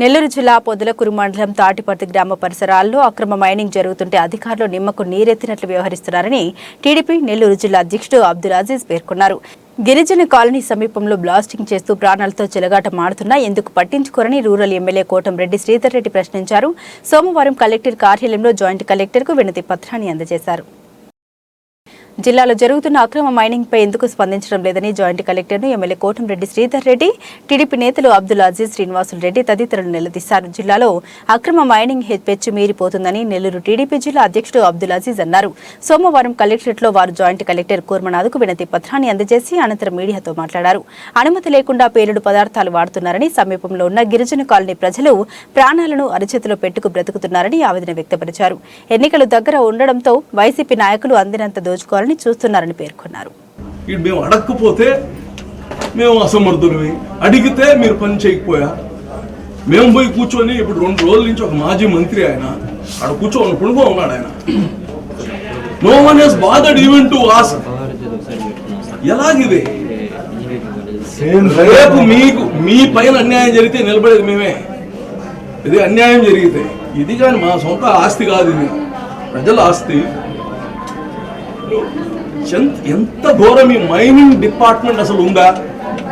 నెల్లూరు జిల్లా పొదలకూరు మండలం తాటిపర్తి గ్రామ పరిసరాల్లో అక్రమ మైనింగ్ జరుగుతుంటే అధికారులు నిమ్మకు నీరెత్తినట్లు వ్యవహరిస్తున్నారని టీడీపీ నెల్లూరు జిల్లా అధ్యక్షుడు అబ్దుల్ అజీజ్ పేర్కొన్నారు. గిరిజన కాలనీ సమీపంలో బ్లాస్టింగ్ చేస్తూ ప్రాణాలతో చెలగాట మాడుతున్నా ఎందుకు పట్టించుకోరని రూరల్ ఎమ్మెల్యే కోటంరెడ్డి శ్రీధర్ రెడ్డి ప్రశ్నించారు. సోమవారం కలెక్టర్ కార్యాలయంలో జాయింట్ కలెక్టర్కు వినతి పత్రాన్ని అందజేశారు. జిల్లాలో జరుగుతున్న అక్రమ మైనింగ్ పై ఎందుకు స్పందించడం లేదని జాయింట్ కలెక్టర్ను ఎమ్మెల్యే కోటంరెడ్డి శ్రీధర్ రెడ్డి టీడీపీ నేతలు అబ్దుల్ అజీజ్ శ్రీనివాసులు రెడ్డి తదితరులు నిలదీశారు. జిల్లాలో అక్రమ మైనింగ్ హె- పెచ్చు మీరిపోతుందని నెల్లూరు టీడీపీ జిల్లా అధ్యక్షుడు అబ్దుల్ అజీజ్ అన్నారు. సోమవారం కలెక్టరేట్లో వారు జాయింట్ కలెక్టర్ కూర్మనాథ్కు వినతి పత్రాన్ని అందజేసి అనంతరం మీడియాతో మాట్లాడారు. అనుమతి లేకుండా పేలుడు పదార్థాలు వాడుతున్నారని సమీపంలో ఉన్న గిరిజన కాలనీ ప్రజలు ప్రాణాలను అరచేతిలో పెట్టుకు బ్రతుకుతున్నారని ఆవేదన వ్యక్తపరిచారు. ఎన్నికలు దగ్గర ఉండడంతో వైసీపీ నాయకులు అందినంత దోచుకోవాలని చూస్తున్నారని పేర్కొన్నారు. మేము అడగకపోతే మేము అసమర్థులమే. అడిగితే మీరు పని చేయకపోయా? మేము పోయి కూర్చొని ఇప్పుడు రెండు రోజుల నుంచి ఒక మాజీ మంత్రి ఆయన ఆడ కూర్చొని పుణుగా ఉన్నాడు ఆయన. No one he's bothered even to us ఎలాగిది? రేపు మీకు మీ పైన అన్యాయం జరిగితే నిలబడేది మేమే. ఇది అన్యాయం జరిగితే. ఇది కానీ మా సొంత ఆస్తి కాదు ఇది. ప్రజల ఆస్తి. ఎంత ఎంత ఘోరం ఈ మైనింగ్ డిపార్ట్మెంట్ అసలు ఉందా?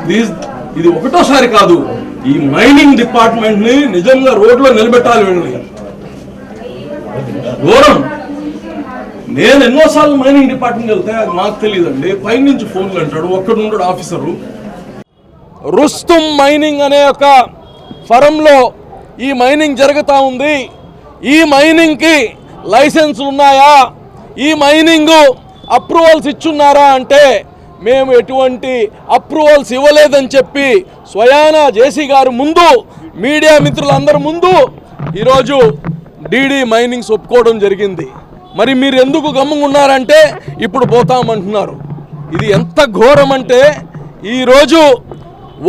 ప్లీజ్ ఇది ఒకటోసారి కాదు. ఈ మైనింగ్ డిపార్ట్మెంట్ని నిజంగా రోడ్లో నిలబెట్టాలి వీళ్ళని. ఘోరం. నేను ఎన్నోసార్లు మైనింగ్ డిపార్ట్మెంట్ వెళ్తే అది మాకు తెలియదండి. పైనుంచి ఫోన్లు అంటాడు. ఒక్కడు ఆఫీసరు రుస్తుం మైనింగ్ అనే ఒక ఫరంలో ఈ మైనింగ్ జరుగుతూ ఉంది. ఈ మైనింగ్కి లైసెన్స్ ఉన్నాయా? ఈ మైనింగ్ అప్రూవల్స్ ఇచ్చున్నారా అంటే మేము ఎటువంటి అప్రూవల్స్ ఇవ్వలేదని చెప్పి స్వయానా జేసీ గారు ముందు మీడియా మిత్రులందరి ముందు ఈరోజు డీడీ మైనింగ్స్ ఒప్పుకోవడం జరిగింది. మరి మీరు ఎందుకు గమ్ముగా ఉన్నారంటే ఇప్పుడు పోతామంటున్నారు. ఇది ఎంత ఘోరం అంటే ఈరోజు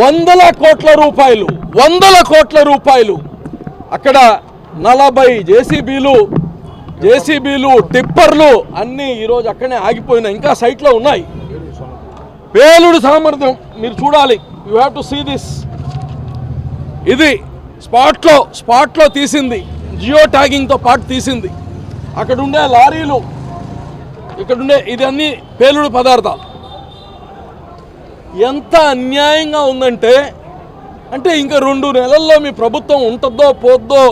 వందల కోట్ల రూపాయలు వందల కోట్ల రూపాయలు అక్కడ నలభై జేసీబీలు జేసీబీలు టిప్పర్లు అన్నీ ఈరోజు అక్కడనే ఆగిపోయినాయి. ఇంకా సైట్లో ఉన్నాయి. పేలుడు సామర్థ్యం మీరు చూడాలి. You have to see this ఇది స్పాట్లో స్పాట్లో తీసింది. జియో ట్యాగింగ్తో పాటు తీసింది. అక్కడ ఉండే లారీలు ఇక్కడ ఉండే ఇది అన్ని పేలుడు పదార్థాలు. ఎంత అన్యాయంగా ఉందంటే అంటే ఇంకా రెండు నెలల్లో మీ ప్రభుత్వం ఉంటుందో పోద్దో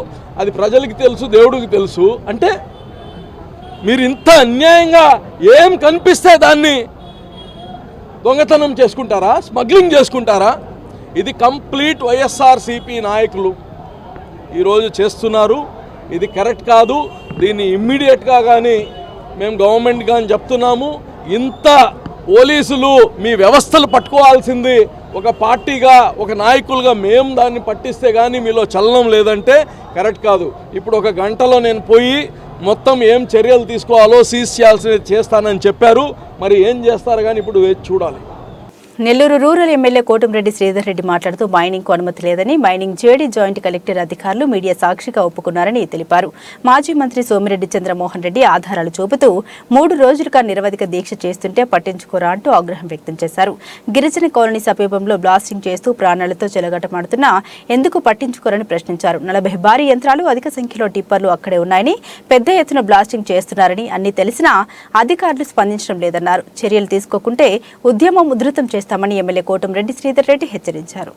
అది ప్రజలకి తెలుసు దేవుడికి తెలుసు. అంటే మీరు ఇంత అన్యాయంగా ఏం కనిపిస్తే దాన్ని దొంగతనం చేసుకుంటారా? స్మగ్లింగ్ చేసుకుంటారా? ఇది కంప్లీట్ వైఎస్ఆర్సిపి నాయకులు ఈరోజు చేస్తున్నారు. ఇది కరెక్ట్ కాదు. దీన్ని ఇమ్మీడియట్గా కానీ మేము గవర్నమెంట్ కానీ చెప్తున్నాము. ఇంత పోలీసులు మీ వ్యవస్థలు పట్టుకోవాల్సింది ఒక పార్టీగా ఒక నాయకులుగా మేము దాన్ని పట్టిస్తే కానీ మీలో చలనం లేదంటే కరెక్ట్ కాదు. ఇప్పుడు ఒక గంటలో నేను పోయి మొత్తం ఏం చర్యలు తీసుకోవాలో సీజ్ చేయాల్సినవి చేస్తానని చెప్పారు. మరి ఏం చేస్తారు కానీ ఇప్పుడు వేచి చూడాలి. నెల్లూరు రూరల్ ఎమ్మెల్యే కోటంరెడ్డి శ్రీధర్ రెడ్డి మాట్లాడుతూ మైనింగ్ అనుమతి లేదని మైనింగ్ జేడీ జాయింట్ కలెక్టర్ అధికారులు మీడియా సాక్షిగా ఒప్పుకున్నారని తెలిపారు. మాజీ మంత్రి సోమిరెడ్డి చంద్రమోహన్ రెడ్డి ఆధారాలు చూపుతూ మూడు రోజులుగా నిరవధిక దీక్ష చేస్తుంటే పట్టించుకోరా అంటూ ఆగ్రహం వ్యక్తం చేశారు. గిరిజన కాలనీ సమీపంలో బ్లాస్టింగ్ చేస్తూ ప్రాణాలతో చెలగటమాడుతున్నా ఎందుకు పట్టించుకోరని ప్రశ్నించారు. నలభై భారీ యంత్రాలు అధిక సంఖ్యలో టిప్పర్లు అక్కడే ఉన్నాయని పెద్ద ఎత్తున బ్లాస్టింగ్ చేస్తున్నారని అన్ని తెలిసినా అధికారులు స్పందించడం లేదన్నారు. చర్యలు తీసుకోకుంటే ఉద్యమం ఉధృతం చేస్తామని ఎమ్మెల్యే కోటంరెడ్డి శ్రీధర్ రెడ్డి హెచ్చరించారు.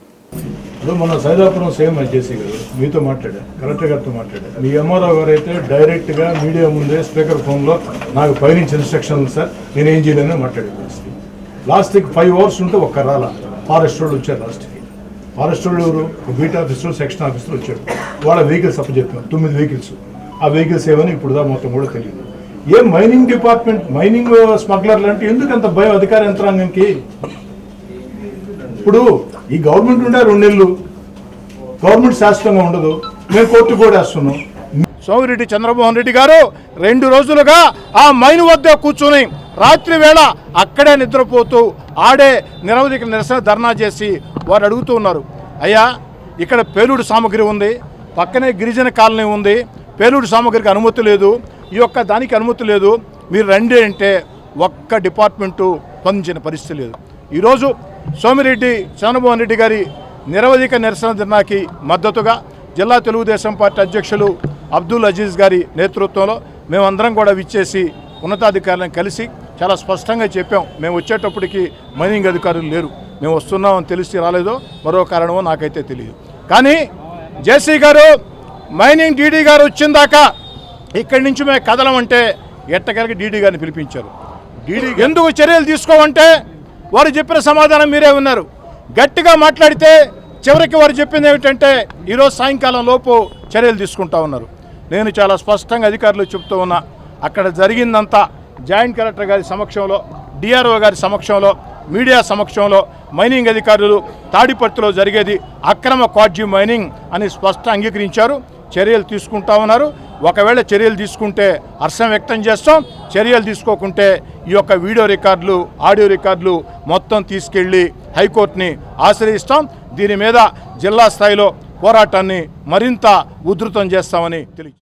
ఇప్పుడు మన సైదాపురం సేమ్ అది చేసి గారు మీతో మాట్లాడా కలెక్టర్ గారితో మాట్లాడా. మీ ఎంఆర్ఓ గారు అయితే డైరెక్ట్గా మీడియా ముందే స్పీకర్ ఫోన్లో నాకు పైనుంచి ఇన్స్ట్రక్షన్ ఉంది సార్ నేను ఏం చేయలేదని మాట్లాడే లాస్ట్కి. ఫైవ్ అవర్స్ ఉంటే ఒక్క రాల ఫారెస్ట్ వాళ్ళు వచ్చారు లాస్ట్కి. ఫారెస్ట్ వాళ్ళు ఎవరు? బీట్ ఆఫీసర్ సెక్షన్ ఆఫీసర్ వచ్చాడు వాళ్ళ వెహికల్స్ అప్పచెప్పారు తొమ్మిది వెహికల్స్. ఆ వెహికల్స్ ఏమని ఇప్పుడు దా మొత్తం కూడా తెలియదు. ఏ మైనింగ్ డిపార్ట్మెంట్ మైనింగ్ స్మగ్లర్లు అంటే ఎందుకు అంత భయం అధికార యంత్రాంగంకి ఇప్పుడు ఈ గవర్నమెంట్ ఉండే రెండు నెలలు. గవర్నమెంట్ శాశ్వతంగా ఉండదు. మేము కోర్టు కూడా వేస్తున్నాం. సోమిరెడ్డి చంద్రమోహన్ రెడ్డి గారు రెండు రోజులుగా ఆ మైన్ వద్ద కూర్చుని రాత్రి వేళ అక్కడే నిద్రపోతూ ఆడే నిరవధిక నిరసన ధర్నా చేసి వారు అడుగుతూ ఉన్నారు. అయ్యా ఇక్కడ పేలుడు సామగ్రి ఉంది. పక్కనే గిరిజన కాలనీ ఉంది. పేలుడు సామగ్రికి అనుమతి లేదు. ఈ యొక్క దానికి అనుమతి లేదు. మీరు రండి అంటే ఒక్క డిపార్ట్మెంటు స్పందించిన పరిస్థితి లేదు. ఈరోజు సోమిరెడ్డి చంద్రమోహన్ రెడ్డి గారి నిరవధిక నిరసన ధర్నాకి మద్దతుగా జిల్లా తెలుగుదేశం పార్టీ అధ్యక్షులు అబ్దుల్ అజీజ్ గారి నేతృత్వంలో మేమందరం కూడా విచ్చేసి ఉన్నతాధికారులను కలిసి చాలా స్పష్టంగా చెప్పాం. మేము వచ్చేటప్పటికి మైనింగ్ అధికారులు లేరు. మేము వస్తున్నామని తెలిసి రాలేదో. మరో కారణమో నాకైతే తెలియదు. కానీ జేసీ గారు మైనింగ్ డీడీ గారు వచ్చిందాక ఇక్కడి నుంచి మేము కదలమంటే ఎట్టగలిగి డీడీ గారిని పిలిపించారు. డీడీ ఎందుకు చర్యలు తీసుకోమంటే వారు చెప్పిన సమాధానం మీరే ఉన్నారు. గట్టిగా మాట్లాడితే చివరికి వారు చెప్పింది ఏమిటంటే ఈరోజు సాయంకాలం లోపు చర్యలు తీసుకుంటా ఉన్నారు. నేను చాలా స్పష్టంగా అధికారులు చెప్తూ ఉన్నా అక్కడ జరిగిందంతా జాయింట్ కలెక్టర్ గారి సమక్షంలో డిఆర్ఓ గారి సమక్షంలో మీడియా సమక్షంలో మైనింగ్ అధికారులు తాడిపత్రిలో జరిగేది అక్రమ క్వాడ్జీ మైనింగ్ అని స్పష్టంగా అంగీకరించారు. చర్యలు తీసుకుంటా ఉన్నారు. ఒకవేళ చర్యలు తీసుకుంటే హర్షం వ్యక్తం చేస్తాం. చర్యలు తీసుకోకుంటే ఈ యొక్క వీడియో రికార్డులు ఆడియో రికార్డులు మొత్తం తీసుకెళ్ళి హైకోర్టుని ఆశ్రయిస్తాం. దీని మీద జిల్లా స్థాయిలో పోరాటాన్ని మరింత ఉధృతం చేస్తామని తెలియ